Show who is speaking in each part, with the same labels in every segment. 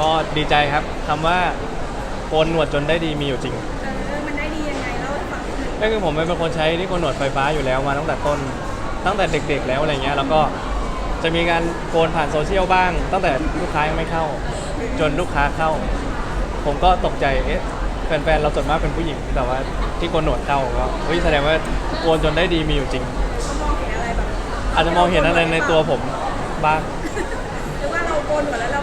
Speaker 1: ก็ดีใจครับคำว่าโกนหนวดจนได้ดีมีอยู่จริง
Speaker 2: เออ มันได้ดียังไงเล่าให้ฟังหน่อย
Speaker 1: ก็คือผมเป็นคนใช้ที่โกนหนวดไฟฟ้าอยู่แล้วมาตั้งแต่ต้นตั้งแต่เด็ก ๆ แล้วอะไรเงี้ยแล้วก็จะมีการโกนผ่านโซเชียลบ้าง ตั้งแต่ลูกค้ายังไม่เข้า จนลูกค้าเข้า ผมก็ตกใจเอ๊ะแฟนๆเราส่วนมากเป็นผู้หญิง แต่ว่าที่โกนหนวดเข้าก็เฮ้ยแสดงว่าโกนจนได้ดีมีอยู่จริง
Speaker 2: เขามองเห็นอะไรแบบ
Speaker 1: อาจจะมองเห็นอะไรในตัวผมบ้าง
Speaker 2: หรือว่าเราโกนหัวแล้วเรา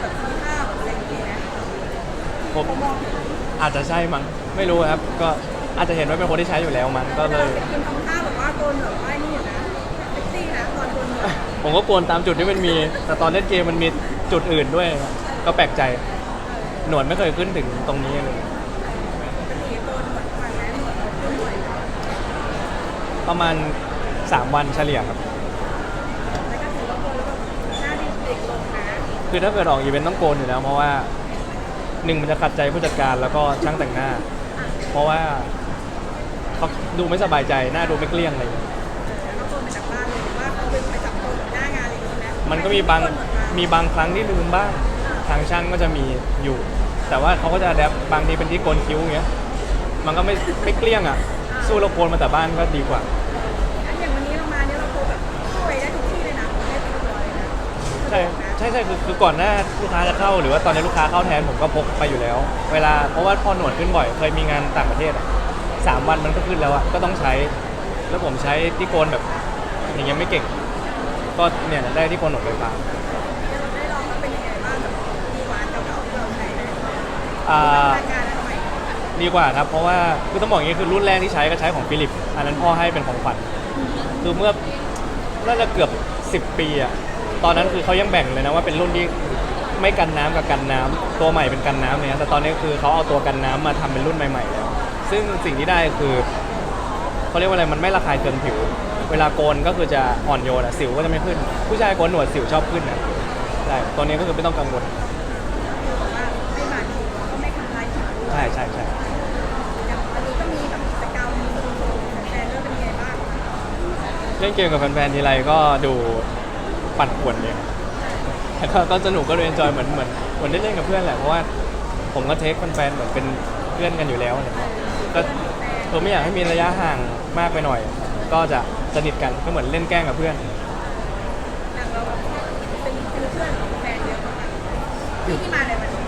Speaker 1: ผม
Speaker 2: เขามองเห็น
Speaker 1: อาจจะใช่มั้งไม่รู้ครับ ก็อาจจะเห็นว่าเป็นคนที่ใช้อยู่แล้วมั้งก็เลย
Speaker 2: แต่เราเห็นคุณทำท่าแบบว่าโกนแบบว่านี่อยู่นะเซ็กซี่นะตอนโกนหัว
Speaker 1: ผมก็โกนตามจุดที่มันมี แต่ตอนเล่นเกมมันมีจุดอื่นด้วย ก็แปลกใจ หนวดไม่เคยขึ้นถึงตรงนี้เลย
Speaker 2: ปกติโกนหัวประมาณนั้นหัวเราโกนหัวอยู่แล้ว
Speaker 1: ประมาณ 3 วันเฉลี่ยครับ
Speaker 2: แล้วก็ถือว่าโกนแล้วแบบหน้าเด็กๆลงนะ
Speaker 1: คือถ้าเกิดออกอีเวนต์ต้องโกนอยู่แล้ว เพราะว่า หนึ่งมันจะขัดใจผู้จัดการแล้วก็ช่างแต่งหน้า เพราะว่าเขาดูไม่สบายใจหน้าดูไม่เกลี้ยงอะไรอย่างเลย
Speaker 2: แล้วก็โกนมาจากบ้านเลยหรือว่าเขาเป็นไปจับโกนหน้างานอะไรอย่างเงี้ยนะ
Speaker 1: มันก็มีบางมีบางครั้งที่ลืมบ้างทางช่างก็จะมีอยู่ แต่ว่าเขาก็จะแดปบางทีเป็นที่โกนคิ้วอย่างเงี้ยมันก็ไม่ไม่เกลี้ยงอะ สู้เราโกนมาแต่บ้านก็ดีกว่า ใช่ใช่ใช่คือคือก่อนหน้าลูกค้าจะเข้าหรือว่าตอนนี้ลูกค้าเข้าแทนผมก็พกไปอยู่แล้ว เวลาเพราะว่าพอหนวดขึ้นบ่อยเคยมีงานต่างประเทศอะสามวันมันก็ขึ้นแล้วอะก็ต้องใช้ แล้วผมใช้ที่โกนแบบอย่างเงี้ยไม่เก่ง ก็เนี่ยได้ที่โกนหนวดไฟฟ้า
Speaker 2: เราได้ลองแล้วเป็นยังไงบ้างแบบดีกว่าเก่าๆที่เราใช้ไหม
Speaker 1: อ่า
Speaker 2: พนักงานอันใหม่
Speaker 1: ดีกว่าครับ เพราะว่าคือต้องบอกอย่างนี้คือรุ่นแรกที่ใช้ก็ใช้ของฟิลิป อันนั้นพ่อให้เป็นของขวัญคือเมื่อน่าจะเกือบ 10 ปีอะ ตอนนั้นคือเขายังแบ่งเลยนะว่าเป็นรุ่นที่ไม่กันน้ำกับกันน้ำตัวใหม่เป็นกันน้ำเลยนะแต่ตอนนี้คือเขาเอาตัวกันน้ำมาทำเป็นรุ่นใหม่ๆแล้วซึ่งสิ่งที่ได้คือเขาเรียกว่าอะไรมันไม่ระคายเคืองผิว เวลาโกนก็คือจะอ่อนโยนอะสิวก็จะไม่ขึ้น ผู้ชายโกนหนวดสิวชอบขึ้นนะใช่ตัวนี้ก็คือไม่ต้องกังวล
Speaker 2: คือแบบว่าไม่บาดผิวก็ไม่ทำลายผิวด้วย
Speaker 1: ใช่ใช่ใช่
Speaker 2: อย่างวันนี้ก็มีแบบกิจกรรมสนุกๆแฟนๆเรื่องเป็นยังไงบ้าง
Speaker 1: เล่นเกมกับแฟนๆทีไรก็ดู ปั่นป่วนเนี่ยแต่ก็ก็สนุกก็เรียนจอยเหมือนเหมือนเหมือนได้เล่นกับเพื่อนแหละเพราะว่าผมก็เทคแฟนๆเหมือนเป็นเพื่อนกันอยู่แล้วอะไรเงี้ยก็ผมไม่อยากให้มีระยะห่างมากไปหน่อย ก็จะสนิทกันก็เหมือนเล่นแกล้งกับเพื่อน
Speaker 2: อย่างเราแบบเป็นคือเพื่อนของแฟนเยอะมากที่ที่มาในวันนี้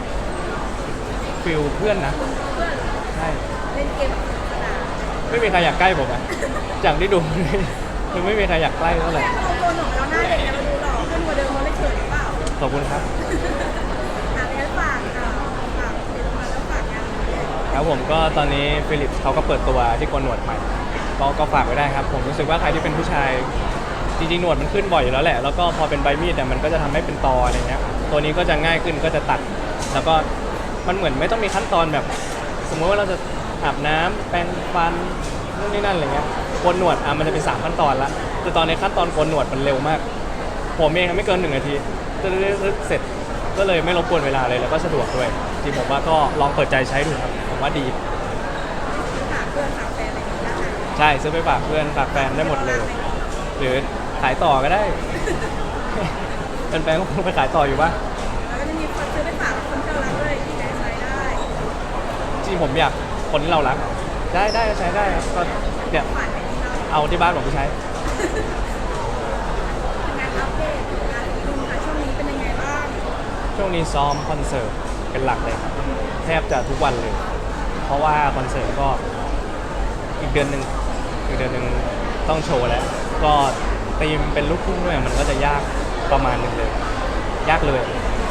Speaker 1: ฟิลเพื่อนนะ
Speaker 2: เพื่อน
Speaker 1: ใช่
Speaker 2: เล่นเกมแบบสนุกสนาน
Speaker 1: ไม่มีใครอยากใกล้ผมอะจากที่ดู คือไม่มีใครอยากใกล้เท่าไหร่
Speaker 2: แค่เราโกนหนวดเรา ขอ
Speaker 1: บคุณครับ
Speaker 2: อะแล้วฝากอะฝากผลิตภัณฑ์แล้วฝากงานด้วย
Speaker 1: ครับผมก็ตอนนี้ฟิลิปเขาก็เปิดตัวที่โกนหนวดใหม่ก็ก็ฝากไว้ได้ครับ ผมรู้สึกว่าใครที่เป็นผู้ชาย จริงๆหนวดมันขึ้นบ่อยอยู่แล้วแหละ แล้วก็พอเป็นใบมีดเนี่ยมันก็จะทำให้เป็นตออะไรเงี้ยตัวนี้ก็จะง่ายขึ้นก็จะตัด แล้วก็มันเหมือนไม่ต้องมีขั้นตอนแบบ สมมติว่าเราจะอาบน้ำแปรงฟันนู่นนี่นั่นอะไรเงี้ยโกนหนวดอะมันจะเป็นสามขั้นตอนละคือตอนในขั้นตอนโกนหนวดมันเร็วมาก ผมเองไม่เกินหนึ่งนาที ตึ๊ดๆๆเสร็จก็เลยไม่รบกวนเวลาเลยแล้วก็สะดวกด้วยจริงผมว่าก็ลองเปิดใจใช้ดูครับผมว่าดี
Speaker 2: ฝากเพื่อนฝากแฟนอะไรอย่างเงี้ยนะคะ
Speaker 1: ใช่ซื้อไปฝากเพื่อนฝากแฟนได้หมดเลย หรือขายต่อก็ได้แฟนๆก็คงไปขายต่ออยู่ปะ
Speaker 2: แล้วก็จะมีคนซื้อไปฝากคนที่เรารักด้วยที่ไหนใช้ได้
Speaker 1: จริงผมอยากคนที่เรารัก ได้ได้ก็ใช้ได้ครับก็เนี่ย
Speaker 2: ผ่านไปที่เรา
Speaker 1: เอาที่บ้านผมไปใช้
Speaker 2: งานอัปเดตงานอีกหนึ่งค่ะช่วงนี้เป็นยังไงบ้าง
Speaker 1: ช่วงนี้ซ้อมคอนเสิร์ตเป็นหลักเลยครับแทบจะทุกวันเลย เพราะว่าคอนเสิร์ตก็อีกเดือนหนึ่งอีกเดือนหนึ่งต้องโชว์แล้ว ก็ตีมเป็นลูกทุ่งด้วยมันก็จะยากประมาณหนึ่งเลย ยากเลย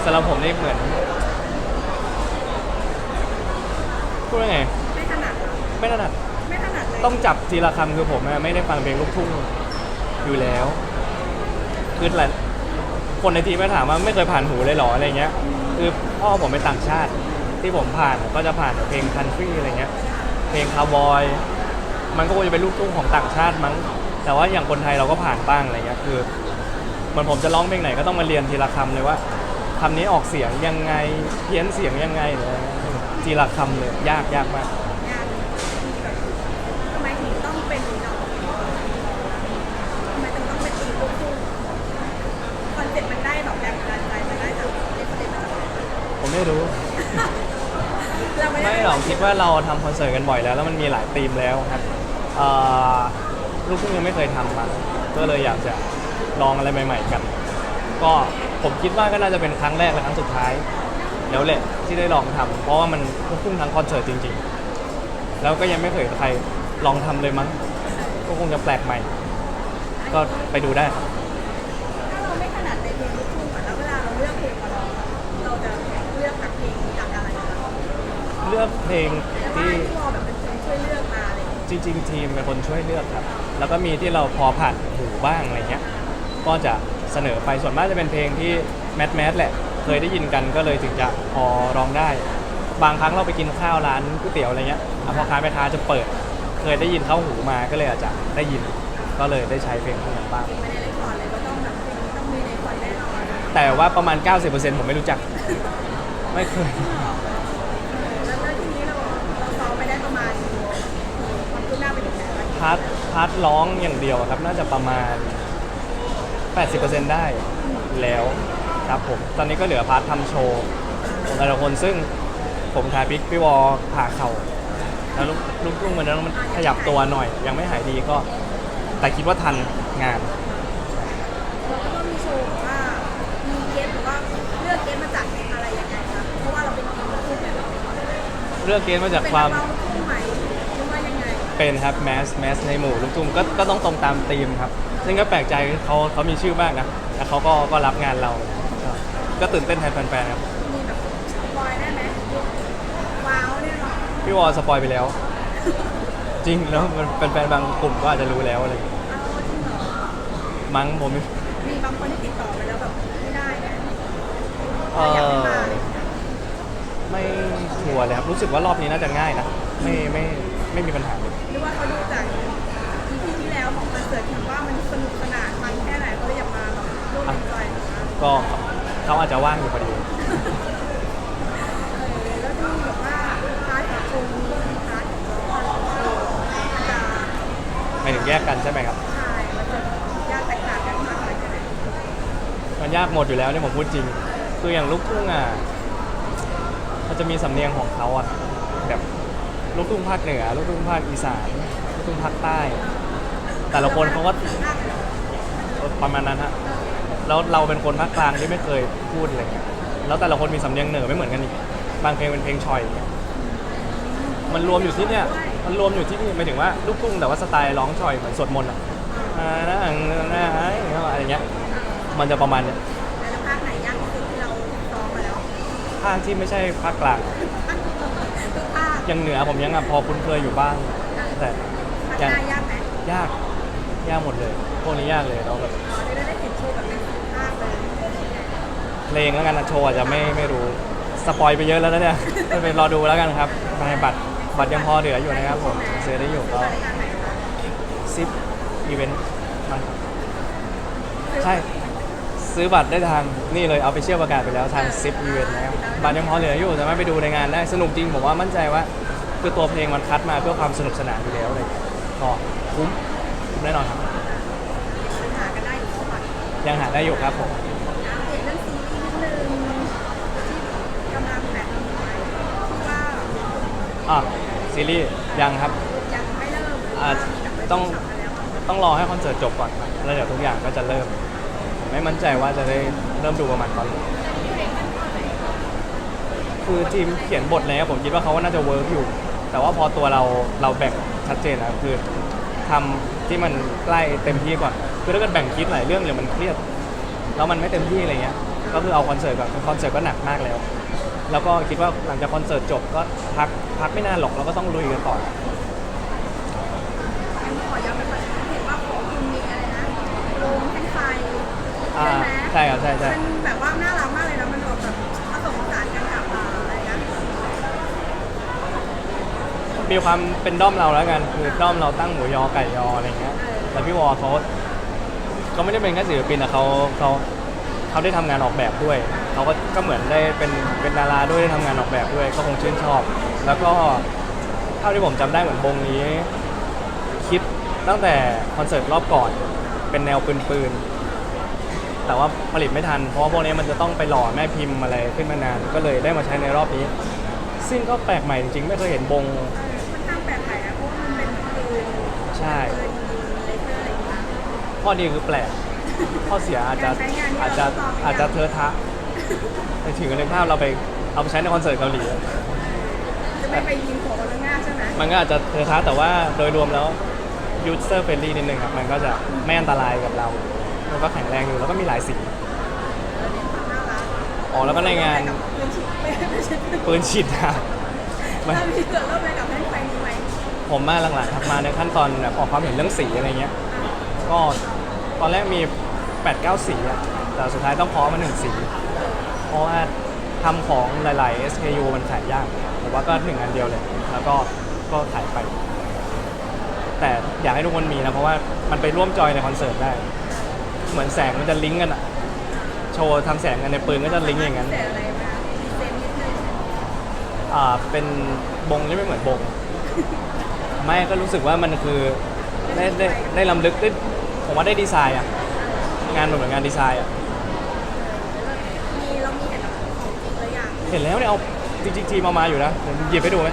Speaker 1: สำหรับผมนี่เหมือนพูดว่าไง
Speaker 2: ไม่ถนัดเหรอ
Speaker 1: ไม่ถนัด
Speaker 2: ไม่ถนัดเลย
Speaker 1: ต้องจับทีละคำคือผมอะไม่ได้ฟังเพลงลูกทุ่งอยู่แล้ว คือหลาย คนในทีมมาถามว่าไม่เคยผ่านหูเลยเหรออะไรเงี้ยคือพ่อผมเป็นต่างชาติที่ผมผ่านก็จะผ่านเพลงคันทรีอะไรเงี้ยเพลงคาวบอยมันก็คงจะเป็นลูกทุ่งของต่างชาติมั้ง แต่ว่าอย่างคนไทยเราก็ผ่านบ้างอะไรเงี้ยคือเหมือนผมจะร้องเพลงไหนก็ต้องมาเรียนทีละคำเลยว่าคำนี้ออกเสียงยังไงเพี้ยนเสียงยังไงหรืออะไรเงี้ยทีละคำเลยยากยากมาก
Speaker 2: งานมีแบบทำไมถึงต้องเป็นเนาะทำไมถึงต้องเป็นตีลูกทุ่งคอนเซ็ปต์มัน ได้แบบแรงบันดาลใจมาได้จากเรฟเฟรนซ์มาจากไหน
Speaker 1: ผมผมไม่รู้
Speaker 2: เราไม่ได้
Speaker 1: ไม่หรอกคิดว่าเราทำคอนเสิร์ตกันบ่อยแล้ว แล้วมันมีหลายธีมแล้วครับเอ่อลูกทุ่งยังไม่เคยทำมาก็เลยอยากจะลองอะไรใหม่ ๆ กัน ก็ผมคิดว่าก็น่าจะเป็นครั้งแรกและครั้งสุดท้าย แล้วแหละที่ได้ลองทำเพราะว่ามันลูกทุ่งทั้งคอนเสิร์ตจริง ๆ แล้วก็ยังไม่เคยใครลองทำเลยมั้งก็คงจะแปลกใหม่ ก็ไปดูได้ครับ
Speaker 2: เลือกเพลงแต่ว่า
Speaker 1: ที่
Speaker 2: ที่วอลแบบเป็นคนช่วยเลือกมาอะไรอย่างเงี้ย
Speaker 1: จริง ๆ ทีมเป็นคนช่วยเลือกครับ แล้วก็มีที่เราพอผ่านหูบ้างอะไรเงี้ย ก็จะเสนอไปส่วนมากจะเป็นเพลงที่แมสแมสแหละ เคยได้ยินกันก็เลยถึงจะพอร้องได้ บางครั้งเราไปกินข้าวร้านก๋วยเตี๋ยวอะไรเงี้ยอะพ่อค้าแม่ค้าจะเปิด เคยได้ยินเข้าหูมาก็เลยอาจจะได้ยิน ก็เลยได้ใช้เพลงพวกนั้นบ้าง
Speaker 2: ไม่ได้เลคคอร์ดเลยว่าต้องแบบเพลงนี้ต้องมีในคอนแน่นอน
Speaker 1: แต่ว่าประมาณ 90%ผมไม่รู้จัก ไม่เคย
Speaker 2: แล้ว
Speaker 1: พาร์ทพาร์ทร้องอย่างเดียวครับ น่าจะประมาณ 80%ได้แล้วครับผม ตอนนี้ก็เหลือพาร์ททำโชว์ของแต่ละคนซึ่งผมทายพิกพี่วอผ่าเข่าแล้วลูกลูกลุงมันนั้นมันขยับตัวหน่อย ยังไม่หายดีก็ แต่คิดว่าทันงาน
Speaker 2: เราก็ต้องมีโชว์แบบว่า มีเกสหรือว่าเลือกเกสมาจากอะไรยังไงคะเพราะว่าเราเป็นทีมลูกทุ่งเนี่ย
Speaker 1: เลือกเกณฑ์มาจากความ
Speaker 2: เป็นนักร้อง
Speaker 1: เป็นครับแมสแมสในหมู่ลูกทุ่งก็ก็ต้องตรงตามธีมครับ ซึ่งก็แปลกใจเขาเขามีชื่อมากนะแล้วเขาก็ก็รับงานเราก็ก็ตื่นเต้นแทนแฟนๆครับ
Speaker 2: มีแบบสปอยได้ไหมว้าวเนี่ยเนาะ
Speaker 1: พี่วอสปอยไปแล้ว จริงแล้วมันเป็นแฟนๆบางกลุ่มก็อาจจะรู้แล้วอะไรอย่างเงี้ย
Speaker 2: เอาจริงเหรอ
Speaker 1: มั้งผมไม่
Speaker 2: มีบางคนที่ติดต่อไปแล้วแบบไม่ได้นะ
Speaker 1: เอ
Speaker 2: อยากให้
Speaker 1: อ
Speaker 2: มาเลย
Speaker 1: ไม่ชัวร์เลยครับ รู้สึกว่ารอบนี้น่าจะง่ายนะ ไม่ไม่ไม่มีปัญหาเลย
Speaker 2: หรือ ว่าเขาดูจาก EP ที่แล้วของคอนเสิร์ตเห็นว่ามันสนุกสนานมันแค่ไหนเขาเลยอยากมาแบบร่วมเป็นจอยนะคะ
Speaker 1: ก็เขาอาจจะว่างอยู่พอดี
Speaker 2: เออแล้วที่แบบว่าพาร์ทของคุณพาร์ทของร้องมันจะ
Speaker 1: ไม่ถึงแยกกันใช่ไหมครับ
Speaker 2: ใช่มันจะยากแตกต่างกันมากเลยแค่ไหน
Speaker 1: มันยากหมดอยู่แล้วเนี่ยผมพูดจริง คืออย่างลูกทุ่งอะมันจะมีสำเนียงของเขาอะแบบ ลูกทุ่งภาคเหนือลูกทุ่งภาคอีสานลูกทุ่งภาคใต้ แต่ละคนเขาก็
Speaker 2: มากเลยเหรอ
Speaker 1: ประมาณนั้นฮะแล้วเราเป็นคนภาคกลางที่ไม่เคยพูดอะไรเงี้ยแล้วแต่ละคนมีสำเนียงเหนือไม่เหมือนกันอีกบางเพลงเป็นเพลงชอยอย่างเงี้ยมันรวมอยู่ที่เนี่ยมันรวมอยู่ที่นี่หมายถึงว่าลูกทุ่งแต่ว่าสไตล์ร้องชอยเหมือนสวดมนต์อะอ่านะอ่านะอะไรอย่างเงี้ยมันจะประมาณเนี้ย
Speaker 2: แล้วภาคไหนยากที่สุดที่เราซ้อมมาแล้ว
Speaker 1: ภาคที่ไม่ใช่ภาคกลาง
Speaker 2: ทุกภาค
Speaker 1: อ ย่างเหนือผมยังอะพอคุ้นเคยอยู่บ้าง แต่
Speaker 2: ภาค
Speaker 1: ยัง
Speaker 2: ใต้ยากไหม
Speaker 1: ยากยากหมดเลย พวกนี้ยากเลยแล้วแบบ
Speaker 2: อ๋อได้ได้เห็นโชว์แบบเป็นภาคเลย
Speaker 1: เพลงแล้วกันนะโชว์อาจจะไม่ไม่รู้สปอยไปเยอะแล้วนะเนี่ยก็ไปรอดูแล้วกันครับในบัตรบัตรยังพอเหลืออยู่นะครับผมซื้อได้อยู่ก็
Speaker 2: รายการไหนคะ
Speaker 1: ซิปอีเวนต์มันใช่ ซื้อบัตรได้ทางนี่เลยเอาไปเชี่ยวประกาศไปแล้วทางซิปอีเวนต์นะครับบัตรยังพอเหลืออยู่สามารถไปดูในงานได้สนุกจริงผมว่ามั่นใจว่าคือตัวเพลงมันคัดมาเพื่อความสนุกสนานอยู่แล้วอะไรอย่างเลยก็คุ้มคุ้มแน่นอนครับ
Speaker 2: หากันได้อยู่เท่าไหร่
Speaker 1: ยังหาได้อยู่ครับผม
Speaker 2: นะเปลี่ยนเรื่องซีรีส์นิดนึงที่กำลังแบบที่ว่า
Speaker 1: อะซีรีส์ยังครับ
Speaker 2: ยังไม่เริ่ม
Speaker 1: อ่าต้องต้องรอให้คอนเสิร์ตจบก่อนครับแล้วเดี๋ยวทุกอย่างก็จะเริ่ม ไม่มั่นใจว่าจะได้เริ่มดูประมาณตอนไหนคือทีมเขียนบทแล้วผมคิดว่าเขาก็น่าจะเวิร์กอยู่ แต่ว่าพอตัวเราเราแบ่งชัดเจนนะคือทำที่มันใกล้เต็มที่ก่อน คือถ้าเกิดแบ่งคิดหลายเรื่องเลยวมันเครียด แล้วมันไม่เต็มที่อะไรเงี้ย ก็คือเอาคอนเสิร์ตก่อนคอนเสิร์ตก็หนักมากแล้ว แล้วก็คิดว่าหลังจากคอนเสิร์ตจบก็พักพักไม่นานหรอกเราก็ต้องลุยกันต่อ
Speaker 2: ย้ำไปก่อนเห็นว่าของคุณมีอะไรนะโรงแท่งไฟ
Speaker 1: อ่า
Speaker 2: ใช่ไหม
Speaker 1: ใช่ครับใช่ใช่
Speaker 2: มันแบบว่าน่ารักมากเลยนะมันแบบผสมผสานกันกับอ่าอะไรนะ
Speaker 1: มีความเป็นด้อมเราแล้วกันคือด้อมเราตั้งหมูยอไก่ยออะไรเงี้ยแต่พี่วอเขาเขาไม่ได้เป็นแค่ศิลปินนะเขาเขาเขาได้ทำงานออกแบบด้วย เขาก็ก็เหมือนได้เป็นเป็นดาราด้วยได้ทำงานออกแบบด้วย ก็คงชื่นชอบ แล้วก็เท่าที่ผมจำได้เหมือนวงนี้ คิดตั้งแต่คอนเสิร์ตรอบก่อน เป็นแนวปืนๆ แต่ว่าผลิตไม่ทัน เพราะว่าพวกนี้มันจะต้องไปหล่อแม่พิมพ์อะไรขึ้นมานาน ก็เลยได้มาใช้ในรอบนี้ ซึ่งก็แปลกใหม่จริงๆ ไม่เคยเห็นบง
Speaker 2: ค่อนข้างแปลกใหม่นะเพราะว่ามันเป็นปืน
Speaker 1: ใช่
Speaker 2: ปืนเลเซอร์อะไรอย่างเงี้ย
Speaker 1: ข้อดีคือแปลก ข้อเสียอาจจะ
Speaker 2: การใช้งานนี่
Speaker 1: อาจจะ
Speaker 2: เราต้อง
Speaker 1: อาจจะเทอะทะไปถึงในภาพเราไปเอาไปใช้ในคอนเสิร์ตเกาหลี
Speaker 2: จะไม่ไปยิงหัวคนง่ายใช่ไหม
Speaker 1: มันก็อาจจะเทอะทะแต่ว่าโดยรวมแล้ว user friendly นิดนึงครับ มันก็จะไม่อันตรายกับเรา มันก็แข็งแรงอยู่แล้วก็มีหลายสี
Speaker 2: เราเน้นความน่ารัก
Speaker 1: อ๋อแล้วก็ในงาน
Speaker 2: กับปืนฉีดไม่ใช่ปืน
Speaker 1: ปืนฉีดน้ำมัน
Speaker 2: เรามีส่วนร่วมอะไรกับแท่นไฟนี้ไหม
Speaker 1: ผมมาหลังๆครับมาในขั้นตอนแบบออกความเห็นเรื่องสีอะไรเงี้ย ก็ตอนแรกมี 8 9 สีอะแต่สุดท้ายต้องเพาะมาหนึ่งสี เพราะว่าทำของหลาย ๆ SKU มันขายยากผมว่าก็หนึ่งอันเดียวเลย แล้วก็ก็ขายไป แต่อยากให้ทุกคนมีนะ เพราะว่ามันไปร่วมจอยในคอนเสิร์ตได้ เหมือนแสงมันจะลิงก์กันอะโชว์ทำแสงกันในปืนก็จะลิงก์อย่างนั้น
Speaker 2: เสร็จอะไรมาพรีเซนต์นิดนึง
Speaker 1: อ่าเป็นบงที่ไม่เหมือนบง ไม่ก็รู้สึกว่ามันคือได้ได้ได้ลำลึกได้ผมว่าได้ดีไซน์อะงานมันเหมือนงานดีไซน์อะ
Speaker 2: มีเรามีเห็นของจริงหรือยัง
Speaker 1: เห็นแล้วเนี่ยเอาจริงๆทีมเอามาอยู่นะผมหยิบให้ดูไหม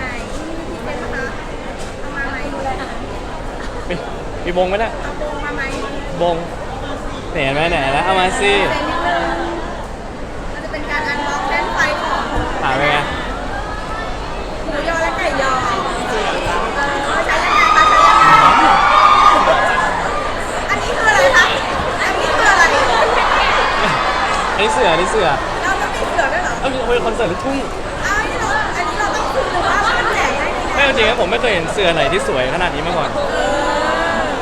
Speaker 2: ไหนมีพรีเซนต์นะคะเอามาไหมดูเลยค่ะ
Speaker 1: มีมีบงไหมเนะ
Speaker 2: เอาโบงมาไหม
Speaker 1: บงเนี่ยเห็นไหมไหนแล้วเอามาสิ
Speaker 2: พรีเซนต์นิดนึงมันจะเป็นการอันบ็อกแท่นไฟของ
Speaker 1: อ่าเป็นไง
Speaker 2: หมูยอและไก่ยอเออใช้ยังไงคะใช้ยังไงอันนี้คืออะไรคะอันนี้คืออะไร
Speaker 1: อันนี้เสืออันนี้เสือ
Speaker 2: เราต้องมีเสือด้วยเหรอ
Speaker 1: เอ้าเป็นคอนเสิร์ตลูกทุ่ง
Speaker 2: อ้าวอันนี้เราอันนี้เราต้องซื้อหรือว่ามันแจกได้ใน
Speaker 1: ไม่
Speaker 2: งาน
Speaker 1: จริงๆผมไม่เคยเห็นเสือไหนที่สวยขนาดนี้มาก่อน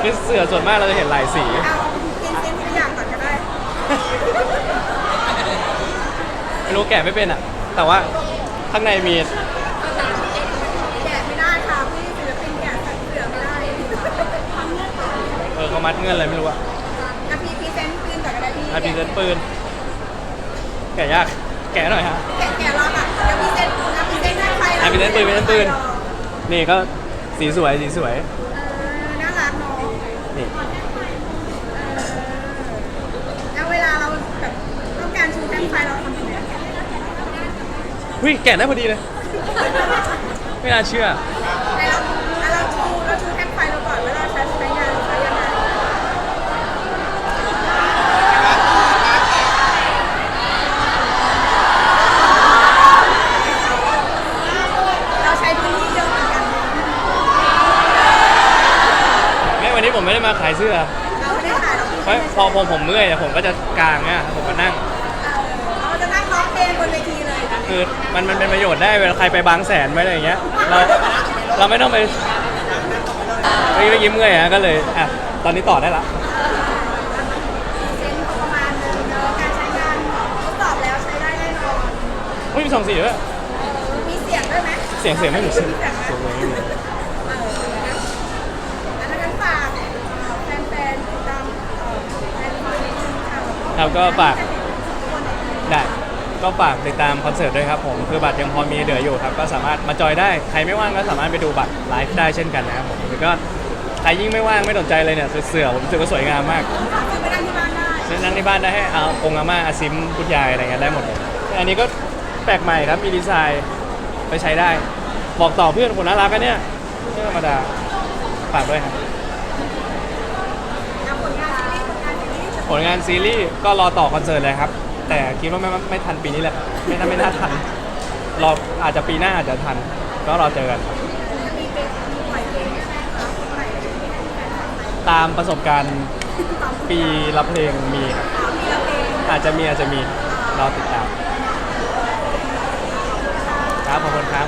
Speaker 1: คือเสือส่วนมากเราจะเห็นหลายสี
Speaker 2: เอากินเส้นทีละอย่างก่อนก็ได้
Speaker 1: ไม่รู้แกะไม่เป็นอะแต่ว่าข้างในมี
Speaker 2: แกะไม่ได้ค่ะพี่ศิลปินแกะเสือไม่ได้
Speaker 1: เออเขามัดเงื่อนอะไรไม่รู้อะ
Speaker 2: อะพี่พรีเซนต์ปืนก่อนก็ได้พี่
Speaker 1: อาพรีเซนต์ปืน แกะยาก แกะหน่อยฮะ
Speaker 2: แกะแกะรอบอะเดี๋ยวพรีเซนต์อะพรีเซนต์ให้ใคร
Speaker 1: อะพรีเซนต์ปืนพรีเซนต์ปืน นี่ก็สีสวยสีสวย
Speaker 2: เออน่ารักเนาะ
Speaker 1: นี่
Speaker 2: แล้วเวลาเราแบบต้องการชูแท่นไฟเราทำยังไง
Speaker 1: หุ้ยแกะได้พอดีเลย ไม่น่าเชื่อ
Speaker 2: แต่เราเราชูเราชูแท่นไฟเราก่อนเวลาใช้ใช้งานเราใช้ยังไงเราใช้พื้นที่เยอะเหมือนกัน
Speaker 1: แม่วันนี้ผมไม่ได้มาขายเสื้อ
Speaker 2: เราไม่ได้ถ่ายเรา
Speaker 1: เพราะพอผมผมเมื่อยอะผมก็จะกางเนี่ยผมก็นั่ง คือมันมันเป็นประโยชน์ได้เวลาใครไปบางแสนไปอะไรอย่างเงี้ยเราเราไม่ต้องไปเมื่อกี้เมื่อกี้เมื่อยอะก็เลยอะตอนนี้ต่อได้ละ
Speaker 2: เซนพอประมาณนึงเนอะการใช้งานทดสอบแล้วใช้ได้แน่นอน
Speaker 1: อุ้ยมีสองสีด้วย
Speaker 2: มีเสียงด้วยไหม
Speaker 1: เสียงเสียงไม่มีเสียง
Speaker 2: เสียงไหม
Speaker 1: เสียงไม่มี
Speaker 2: เออนะอันนั้นฝากแฟนๆติดตามเอ่อแฟนๆนิดนึงค่ะ
Speaker 1: ครับก็ฝาก ได้ ก็ฝากติดตามคอนเสิร์ตด้วยครับผม คือบัตรยังพอมีเหลืออยู่ครับ ก็สามารถมาจอยได้ ใครไม่ว่างก็สามารถไปดูบัตรไลฟ์ได้เช่นกันนะครับผมแล้วก็ใครยิ่งไม่ว่างไม่สนใจเลยเนี่ยเสือๆผมรู้สึกว่าสวยงามมาก
Speaker 2: คือไปนั่งที่บ้านได้
Speaker 1: นั่งที่บ้านได้ให้เอาองค์อาม่าอาซิมคุณยายอะไรเงี้ยได้หมดเลยอันนี้ก็แปลกใหม่ครับมีดีไซน์ไปใช้ได้ บอกต่อเพื่อนคนน่ารักกันเนี่ยไม่ธรรมดาฝากด้วยครับ
Speaker 2: แล้วผลงานซีรีส์ผลงานซีรีส์
Speaker 1: ผลงานซีรีส์ก็รอต่อคอนเสิร์ตเลยครับ แต่คิดว่าไม่ไม่ทันปีนี้แหละ ไม่น่าไม่น่าทันรออาจจะปีหน้าอาจจะทัน ก็รอเจอกันตามประสบการณ์ปีละเพลงมีครับ
Speaker 2: อา
Speaker 1: จจะมีอาจจะมีรอติดตามครับขอบคุณครับ